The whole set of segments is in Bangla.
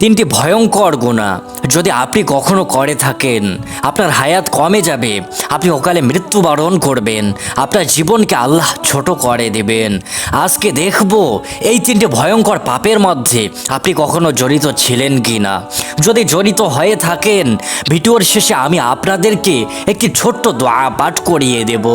তিনটি ভয়ঙ্কর গুণা। যদি আপনি কখনো করে থাকেন, আপনার হায়াত কমে যাবে, আপনি অকালে মৃত্যুবরণ করবেন, আপনার জীবনকে আল্লাহ ছোট করে দেবেন। আজকে দেখব, এই তিনটে ভয়ঙ্কর পাপের মধ্যে আপনি কখনো জড়িত ছিলেন কি না যদি জড়িত হয়ে থাকেন, ভিডিওর শেষে আমি আপনাদেরকে একটি ছোট্ট দোয়া পাঠ করিয়ে দেব।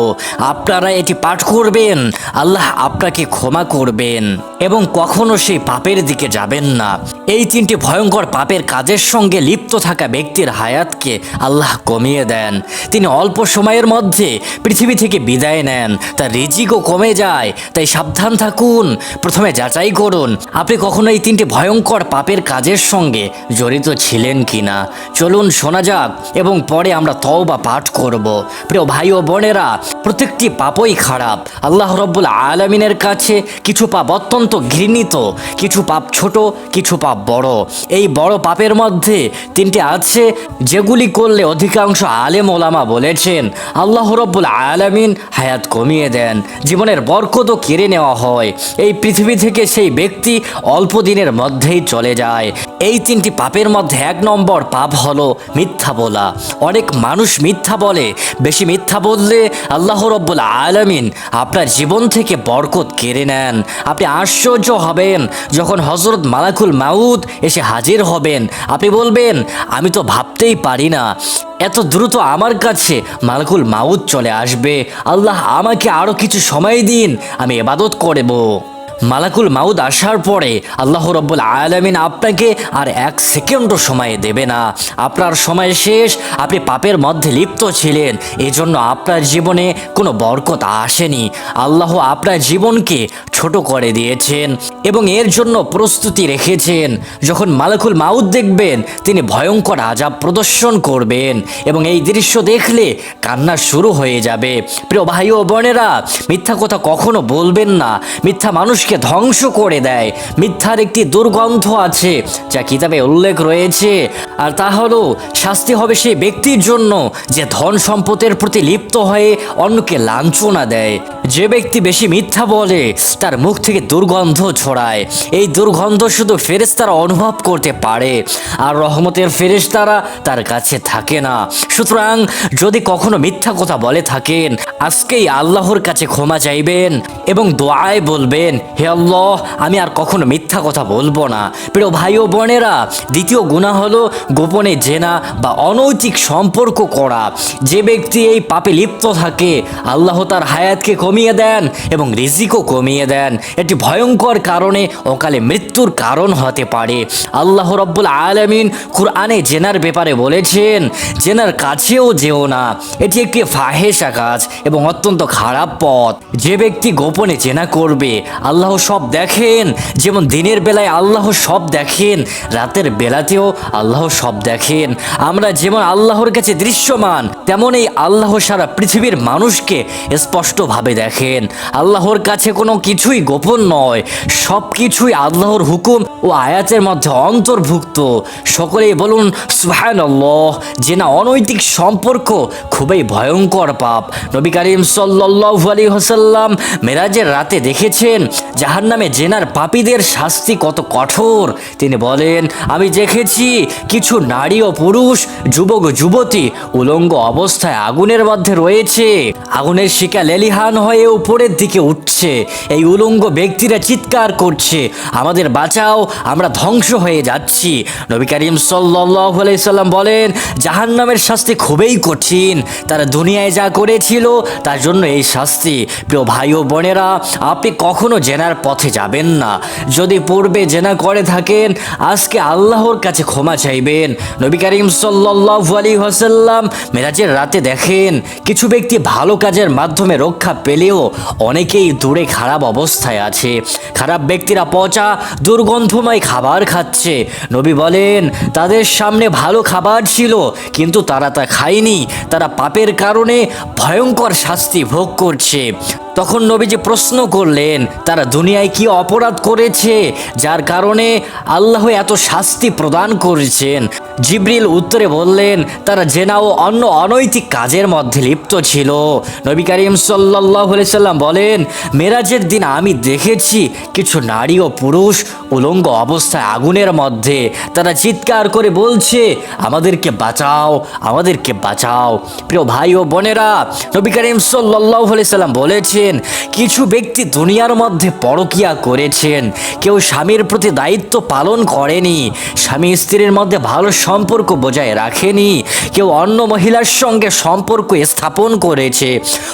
আপনারা এটি পাঠ করবেন, আল্লাহ আপনাকে ক্ষমা করবেন এবং কখনো সেই পাপের দিকে যাবেন না। এই তিনটি ভয়ঙ্কর পাপের কাজের সঙ্গে লিপ্ত থাকা ব্যক্তির হায়াতকে আল্লাহ কমিয়ে দেন। তিনি অল্প সময়ের মধ্যে পৃথিবী থেকে বিদায় নেন। তার রিজিকও কমে যায়। তাই সাবধান থাকুন। প্রথমে যাচাই করুন, আপনি কখনো এই তিনটি ভয়ঙ্কর পাপের কাজের সঙ্গে জড়িত ছিলেন কি না চলুন শোনা যাক এবং পরে আমরা তওবা পাঠ করব। প্রিয় ভাই ও বোনেরা, প্রত্যেকটি পাপই খারাপ। আল্লাহ রব্বুল আলমিনের কাছে কিছু পাপ অত্যন্ত ঘৃণিত, কিছু পাপ ছোট, কিছু পাপ বড়। এই বড় পাপের মধ্যে তিনটি আছে যেগুলি করলে অধিকাংশ আলেম ওলামা বলেছেন, আল্লাহ রব্বুল আলমিন হায়াত কমিয়ে দেন, জীবনের বরকতও কেড়ে নেওয়া হয়। এই পৃথিবী থেকে সেই ব্যক্তি অল্প দিনের মধ্যেই চলে যায়। এই তিনটি পাপের মধ্যে এক নম্বর পাপ হলো মিথ্যা বলা। অনেক মানুষ মিথ্যা বলে। বেশি মিথ্যা বললে আল্লাহ রব্বুল আলমিন আপনার জীবন থেকে বরকত কেড়ে নেন। আপনি আশ্চর্য হবেন যখন হজরত মালাকুল মাউদ এসে হাজির হবেন। আপনি বলবেন, আমি তো ভাবতেই পারি না। এত দ্রুত আমার কাছে মালকুল মাউদ চলে আসবে। আল্লাহ আমাকে আরও কিছু সময় দিন, আমি এবাদত করব। মালাকুল মাউদ আসার পরে আল্লাহ রব্বুল আলমিন আপনাকে আর এক সেকেন্ডও সময় দেবে না। আপনার সময় শেষ, আপনি পাপের মধ্যে লিপ্ত ছিলেন, এজন্য আপনার জীবনে কোনো বরকত আসেনি। আল্লাহ আপনার জীবনকে ছোট করে দিয়েছেন এবং এর জন্য প্রস্তুতি রেখেছেন। যখন মালাকুল মাউদ দেখবেন, তিনি ভয়ঙ্কর আজাব প্রদর্শন করবেন এবং এই দৃশ্য দেখলে কান্না শুরু হয়ে যাবে। প্রিয় ভাই ও বোনেরা, মিথ্যা কথা কখনো বলবেন না। মিথ্যা মানুষকে ধ্বংস করে দেয়। মিথ্যার একটি দুর্গন্ধ আছে, যা কিতাবে উল্লেখ রয়েছে। আর তা হলো, শাস্তি হবে সেই ব্যক্তির জন্য যে ধন সম্পদের প্রতি লিপ্ত হয়ে অন্যকে লাঞ্ছনা দেয়। যে ব্যক্তি বেশি মিথ্যা বলে, তার মুখ থেকে দুর্গন্ধ ছড়ায়। এই দুর্গন্ধ শুধু ফেরেশতারা অনুভব করতে পারে, আর রহমতের ফেরেশতারা তার কাছে থাকে না। সুতরাং, যদি কখনো মিথ্যা কথা বলে থাকেন, আজকেই আল্লাহর কাছে ক্ষমা চাইবেন এবং দোয়ায় বলবেন হে আল্লাহ, আমি আর কখনো মিথ্যা কথা বলব না। প্রিয় ভাই ও বোনেরা, দ্বিতীয় গুণা হলো গোপনে জেনা বা অনৈতিক সম্পর্ক করা। যে ব্যক্তি এই পাপে লিপ্ত থাকে, আল্লাহ তার হায়াতকে কমিয়ে দেন এবং রিজিকও কমিয়ে দেন। এটি ভয়ঙ্কর কারণে অকালে মৃত্যুর কারণ হতে পারে। আল্লাহ রব্বুল আলমিন কুরআনে জেনার ব্যাপারে বলেছেন, জেনার কাছেও যেও না। এটি একটি ফাহেসা কাজ এবং অত্যন্ত খারাপ পথ। যে ব্যক্তি গোপনে জেনা করবে, আল্লাহ সব দেখেন। যেমন দিনের বেলায় আল্লাহ সব দেখেন, রাতের বেলাতেও আল্লাহ সব দেখেন। আমরা যেমন আল্লাহর কাছে দৃশ্যমান তেমন এই আল্লাহ সারা পৃথিবীর মানুষকে স্পষ্টভাবে দেখেন। আল্লাহর কাছে কোনো কিছুই গোপন নয় সব কিছুই আল্লাহর হুকুম ও আয়াতের মধ্যে অন্তর্ভুক্ত। সকলেই বলুন সুহান যে না অনৈতিক সম্পর্ক খুবই ভয়ঙ্কর পাপ। নবী করিম সাল্লাহ আলী হোসাল্লাম মেরাজের রাতে দেখেছেন যাহার নামে জেনার পাপীদের শাস্তি কত কঠোর। তিনি বলেন, আমি দেখেছি কিছু নারী ও পুরুষ, যুবক যুবতী উলঙ্গ অবস্থায় আগুনের মধ্যে রয়েছে। আগুনের শিকা লেলিহান হয়ে উপরের দিকে উঠছে। এই উলঙ্গ ব্যক্তিরা চিৎকার করছে, আমাদের বাঁচাও, আমরা ধ্বংস হয়ে যাচ্ছি। নবী করিম সাল্লাম বলেন, জাহান্নামের শাস্তি খুবই কঠিন। তারা দুনিয়ায় যা করেছিল, তার জন্য এই শাস্তি। প্রিয় ভাই ও বোনেরা, আপনি কখনো জেনার পথে যাবেন না। যদি পূর্বে জেনা করে থাকেন, আজকে আল্লাহর কাছে ক্ষমা চাইবেন। নবী করিম সাল্লাহ আলী হাসাল্লাম মেরাজের রাতে দেখেন, কিছু ব্যক্তি ভালো কাজের মাধ্যমে রক্ষা পেলেও অনেকেই দূরে খারাপ অবস্থায় আছে। খারাপ ব্যক্তিরা পচা, দুর্গন্ধময় খাবার খাচ্ছে। নবী বলেন, তাদের সামনে ভালো খাবার ছিল, কিন্তু তারা তা খায়নি। তারা পাপের কারণে ভয়ঙ্কর শাস্তি ভোগ করছে। তখন নবীজি প্রশ্ন করলেন, তারা দুনিয়ায় কি অপরাধ করেছে যার কারণে আল্লাহ এত শাস্তি প্রদান করেছেন? জিব্রিল উত্তরে বললেন, তারা জেনা ও অন্য অনৈতিক কাজের মধ্যে লিপ্ত ছিল। নবী করিম সাল্লাহ সাল্লাম বলেন, মেরাজের দিন আমি দেখেছি কিছু নারী ও পুরুষ উলঙ্গ অবস্থায় আগুনের মধ্যে। তারা চিৎকার করে বলছে, আমাদেরকে বাঁচাও আমাদেরকে বাঁচাও। প্রিয় ভাই ও বোনেরা, নবী করিম সাল্লাহ সাল্লাম বলেছেন, কিছু ব্যক্তি দুনিয়ার মধ্যে পরকিয়া করেছেন। কেউ স্বামীর প্রতি দায়িত্ব পালন করেনি, স্বামী স্ত্রীর মধ্যে ভালো সম্পর্ক বজায় রাখেনি। কেউ অন্য মহিলার সঙ্গে সম্পর্ক স্থাপন করেছে,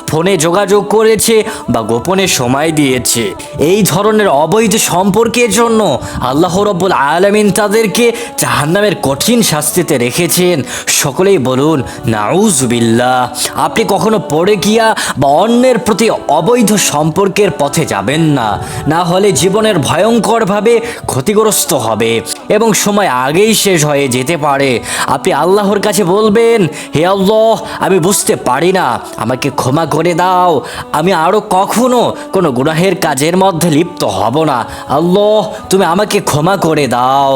ফোনে যোগাযোগ করেছে বা গোপনে সময় দিয়েছে। এই ধরনের অবৈধ সম্পর্কের জন্য আল্লাহ রব্বুল আলমিন তাদেরকে জাহান্নামের কঠিন শাস্তিতে রেখেছেন। সকলেই বলুন নাউজবিল্লাহ আপনি কখনো পড়ে গিয়া বা অন্যের প্রতি অবৈধ সম্পর্কের পথে যাবেন না। না হলে জীবনের ভয়ঙ্করভাবে ক্ষতিগ্রস্ত হবে এবং সময় আগেই শেষ হয়ে যেতে পারে। আপনি আল্লাহর কাছে বলবেন, হে আল্লাহ, আমি বুঝতে পারি না, আমাকে ক্ষমা করে দাও। আমি আরও কখনো কোনো গুনাহের কাজের মধ্যে লিপ্ত হব না। আল্লাহ, তুমি আমাকে ক্ষমা করে দাও।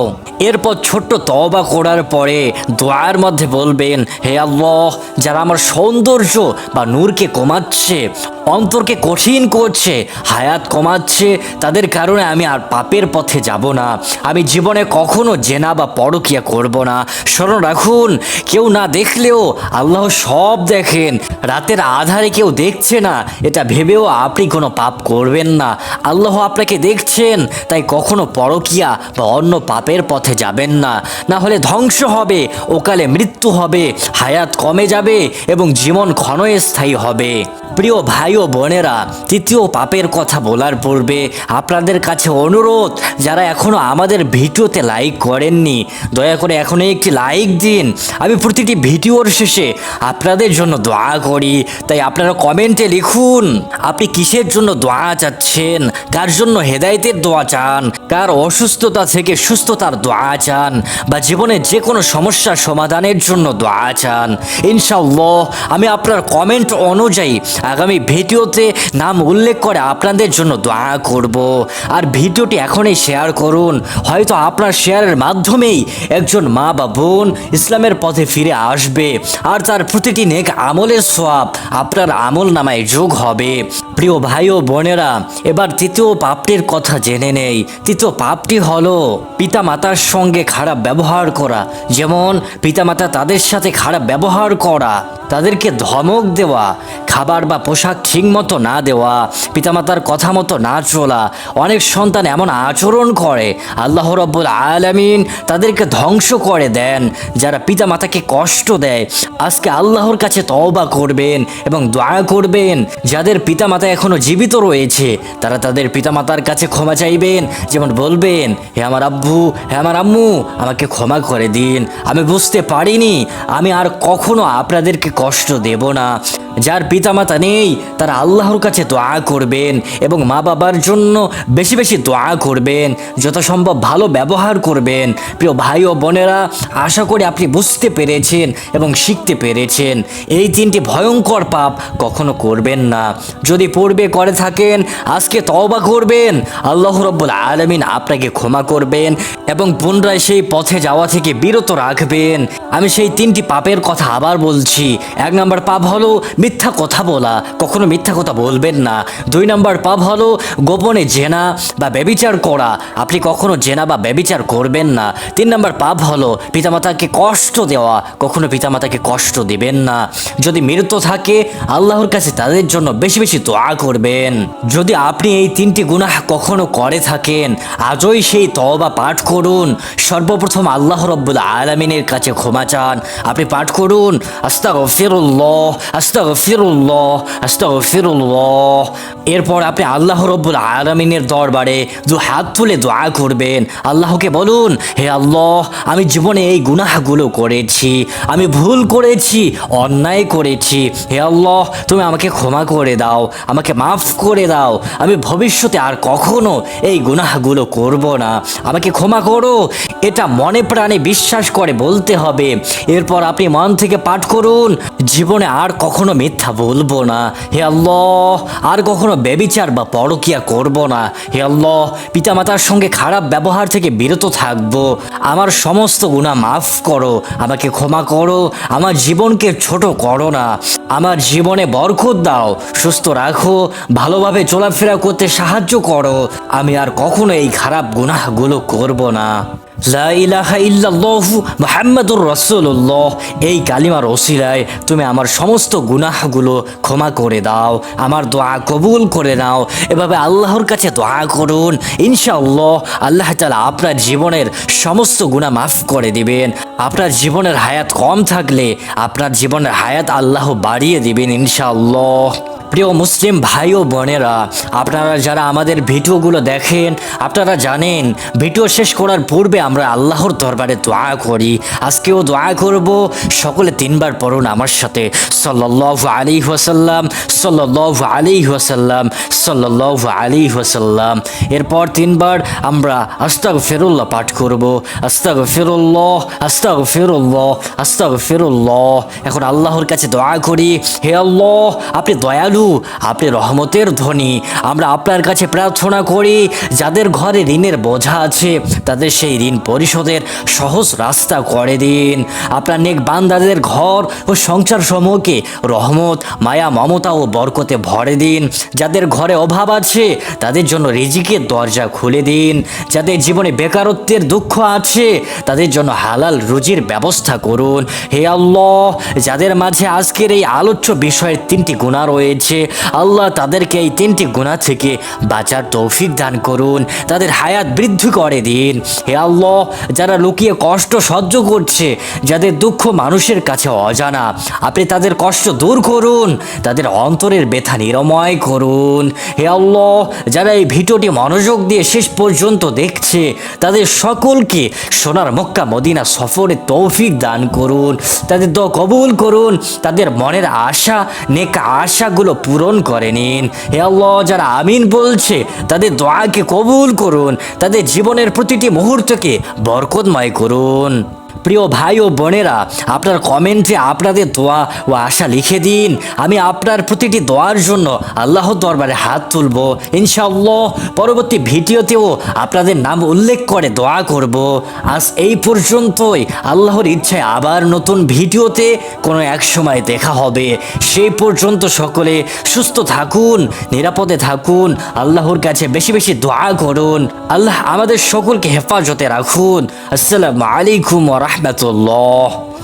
এরপর ছোট্ট তবা করার পরে দোয়ার মধ্যে বলবেন, হে আল্লাহ, যারা আমার সৌন্দর্য বা নূরকে কমাচ্ছে, অন্তরকে কঠিন করছে, হায়াত কমাচ্ছে, তাদের কারণে আমি আর পাপের পথে যাব না। আমি জীবনে কখনো জেনা বা পরকিয়া করব না। স্মরণ রাখুন, কেউ না দেখলেও আল্লাহ সব দেখেন। রাতের আধারে কেউ দেখছে না, এটা ভেবেও আপনি কোনো পাপ করবেন না। আল্লাহ আপনাকে দেখছেন, তাই কখনো পরকিয়া বা অন্য পাপের পথে যাবেন না। না হলে ধ্বংস হবে, ওকালে মৃত্যু হবে, হায়াত কমে যাবে এবং জীবন ক্ষণস্থায়ী হবে। প্রিয় ভাই ও বোনেরা, তৃতীয় পাপের কথা বলার পূর্বে আপনাদের কাছে অনুরোধ, যারা এখনও আমাদের ভিডিওতে লাইক করেননি, দয়া করে এখনই একটি লাইক দিন। আমি প্রতিটি ভিডিওর শেষে আপনাদের জন্য দোয়া করি। তাই আপনারা কমেন্টে লিখুন, আপনি কিসের জন্য দোয়া চাচ্ছেন? কার জন্য হেদায়েতের দোয়া চান? কার অসুস্থতা থেকে সুস্থতার দোয়া চান? বা জীবনে যে কোনো সমস্যার সমাধানের জন্য দোয়া চান? ইনশাল্লাহ আমি আপনার কমেন্ট অনুযায়ী আগামী ভিডিওতে নাম উল্লেখ করে আপনাদের জন্য দোয়া করব। আর ভিডিওটি এখনই শেয়ার করুন। হয়তো আপনার শেয়ারের মাধ্যমেই একজন মা বা বোন ইসলামের পথে ফিরে আসবে আর তার প্রতিটি নেক আমলের সোয়াব আপনার আমল নামায় যোগ হবে। প্রিয় ভাই ও বোনেরা, এবার তৃতীয় পাপটির কথা জেনে নেই। তৃতীয় পাপটি হলো পিতা মাতার সঙ্গে খারাপ ব্যবহার করা। যেমন, পিতামাতা তাদের সাথে খারাপ ব্যবহার করা, তাদেরকে ধমক দেওয়া, খাবার বা পোশাক ঠিক মতো না দেওয়া, পিতামাতার কথা মতো না চলা, অনেক সন্তান এমন আচরণ করে, আল্লাহ রব্বুল আলামিন তাদেরকে ধ্বংস করে। দেন, যারা পিতা মাতাকে কষ্ট দেয়। আজকে আল্লাহর কাছে তওবা করবেন এবং দোয়া করবেন। যাদের পিতা মাতা এখনও জীবিত রয়েছে, তারা তাদের পিতামাতার কাছে ক্ষমা চাইবেন। যেমন বলবেন, হে আমার আব্বু, হে আমার আম্মু, আমাকে ক্ষমা করে দিন। আমি বুঝতে পারিনি, আমি আর কখনো আপনাদেরকে কষ্ট দেব না। যার পিতামাতা নেই, তারা আল্লাহর কাছে দোয়া করবেন এবং মা বাবার জন্য বেশি বেশি দোয়া করবেন, যথাসম্ভব ভালো ব্যবহার করবেন। প্রিয় ভাই ও বোনেরা আশা করি আপনি বুঝতে পেরেছেন এবং শিখতে পেরেছেন। এই তিনটি ভয়ঙ্কর পাপ কখনো করবেন না। যদি পূর্বে করে থাকেন, আজকে তওবা করবেন, আল্লাহ রব্বুল আলমিন আপনাকে ক্ষমা করবেন এবং পুনরায় সেই পথে যাওয়া থেকে বিরত রাখবেন। আমি সেই তিনটি পাপের কথা আবার বলছি। এক নম্বর পাপ হলো মিথ্যা কথা বলা। কখনো মিথ্যা কথা বলবেন না। দুই নম্বর পাপ হলো গোপনে জেনা বা ব্যবিচার করা। আপনি কখনো জেনা বা ব্যবিচার করবেন না। তিন নম্বর পাপ হলো পিতামাতাকে কষ্ট দেওয়া কখনো পিতামাতাকে কষ্ট দিবেন না। যদি মৃত্যু থাকে, আল্লাহর কাছে তাদের জন্য বেশি বেশি দোয়া করবেন। যদি আপনি এই তিনটি গুনাহ কখনো করে থাকেন, আজই সেই তওবা পাঠ করুন। সর্বপ্রথম আল্লাহ রব্বুল আলমিনের কাছে ক্ষমা চান। আপনি পাঠ করুন আস্তা গফিরুল্লাহ আস্তা গফিরুল্লাহ আস্তা গফিরুল্লাহ এরপর আপনি আল্লাহ রব্বুল আলমিনের দরবারে দু হাত তুলে দোয়া করবেন। আল্লাহকে বলুন, হে আল্লাহ, আমি জীবনে এই গুনাহগুলো করেছি, আমি ভুল করেছি, অন্যায় করেছি। হে আল্লাহ, তুমি আমাকে ক্ষমা করে দাও, আমাকে মাফ করে দাও। আমি ভবিষ্যতে আর কখনো এই গুনাহগুলো করব না। আমাকে ক্ষমা করো, এটা মনে প্রাণে বিশ্বাস করে বলতে হবে। এরপর আপনি মন থেকে পাঠ করুন, জীবনে আর কখনো মিথ্যা বল ভুলবো না। হে আল্লাহ, আর কখনো ব্যবিচার বা পরকিয়া করব না। হে আল্লাহ, পিতামাতার সঙ্গে খারাপ ব্যবহার থেকে বিরত থাকব। আমার সমস্ত গুণা মাফ করো, আমাকে ক্ষমা করো, আমার জীবনকে ছোট করো না। আমার জীবনে বরকত দাও, সুস্থ রাখো, ভালোভাবে চলাফেরা করতে সাহায্য করো। আমি আর কখনো এই খারাপ গুণাহগুলো করব না। এই কালিমার ওসিলায় তুমি আমার সমস্ত গুনাহগুলো ক্ষমা করে দাও, আমার দোয়া কবুল করে নাও। এভাবে আল্লাহর কাছে দোয়া করুন। ইনশাআল্লাহ আল্লাহ তাআলা আপনার জীবনের সমস্ত গুনাহ মাফ করে দিবেন। আপনার জীবনের হায়াত কম থাকলে আপনার জীবনের হায়াত আল্লাহ বাড়িয়ে দিবেন ইনশাআল্লাহ। প্রিয় মুসলিম ভাই ও বোনেরা, আপনারা যারা আমাদের ভিডিওগুলো দেখেন, আপনারা জানেন, ভিডিও শেষ করার পূর্বে আমরা আল্লাহর দরবারে দোয়া করি। আজকেও দোয়া করব, সকলে তিনবার পড়ুন আমার সাথে। সাল্লাহ আলী ওয়াসাল্লাম সাল্লাহ আলী ওয়াসাল্লাম সাল্লাহ আলী ওয়াসাল্লাম। এরপর তিনবার আমরা আস্তাগ ফেরুল্লাহ পাঠ করব। আস্তাগ ফেরুল্লাহ আস্তাগ ফেরুল্লাহ আস্তাগ ফেরুল্লাহ এখন আল্লাহর কাছে দোয়া করি, হে আল্লাহ, আপনি দয়ালু আপনি রহমতের ধ্বনি। আমরা আপনার কাছে প্রার্থনা করি, যাদের ঘরে ঋণের বোঝা আছে, তাদের সেই ঋণ পরিশোধের সহজ রাস্তা করে দিন। আপনার নেক বান্দাদের ঘর ও সংসার সমূহকে রহমত, মায়া, মমতা ও বরকতে ভরে দিন। যাদের ঘরে অভাব আছে, তাদের জন্য রিজিকের দরজা খুলে দিন। যাদের জীবনে বেকারত্বের দুঃখ আছে, তাদের জন্য হালাল রুজির ব্যবস্থা করুন। হে আল্লাহ, যাদের মাঝে আজকের এই আলোচ্য বিষয়ের তিনটি গুণা রয়েছে আল্লাহ তাদেরকে এই তিনটি গুণা থেকে বাঁচার তৌফিক দান করুন। তাদের হায়াত বৃদ্ধি করে দিন। হে আল্লাহ, যারা লুকিয়ে কষ্ট সহ্য করছে, যাদের দুঃখ মানুষের কাছে অজানা, আপনি তাদের কষ্ট দূর করুন, তাদের অন্তরের ব্যথা নিরাময় করুন। হে আল্লাহ, যারা এই ভিডিওটি মনোযোগ দিয়ে শেষ পর্যন্ত দেখছে, তাদের সকলকে সোনার মক্কা মদিনা সফরে তৌফিক দান করুন। তাদের দ কবুল করুন। তাদের মনের আশা, নেক আশাগুলো পূরণ করে নিন। হে আল্লাহ, যারা আমিন বলছে, তাদের দোয়াকে কবুল করুন, তাদের জীবনের প্রতিটি মুহূর্তকে বরকতময় করুন। প্রিয় ভাই ও বোনেরা, আপনার কমেন্টে আপনাদের দোয়া ও আশা লিখে দিন। আমি আপনার প্রতিটি দোয়ার জন্য আল্লাহর দরবারে হাত তুলব। ইনশাআল্লাহ, পরবর্তী ভিডিওতেও আপনাদের নাম উল্লেখ করে দোয়া করব। আজ এই পর্যন্তই। আল্লাহর ইচ্ছায় আবার নতুন ভিডিওতে কোনো এক সময় দেখা হবে। সেই পর্যন্ত সকলে সুস্থ থাকুন, নিরাপদে থাকুন, আল্লাহর কাছে বেশি বেশি দোয়া করুন। আল্লাহ আমাদের সকলকে হেফাজতে রাখুন। আসসালামু আলাইকুম ورحمة الله.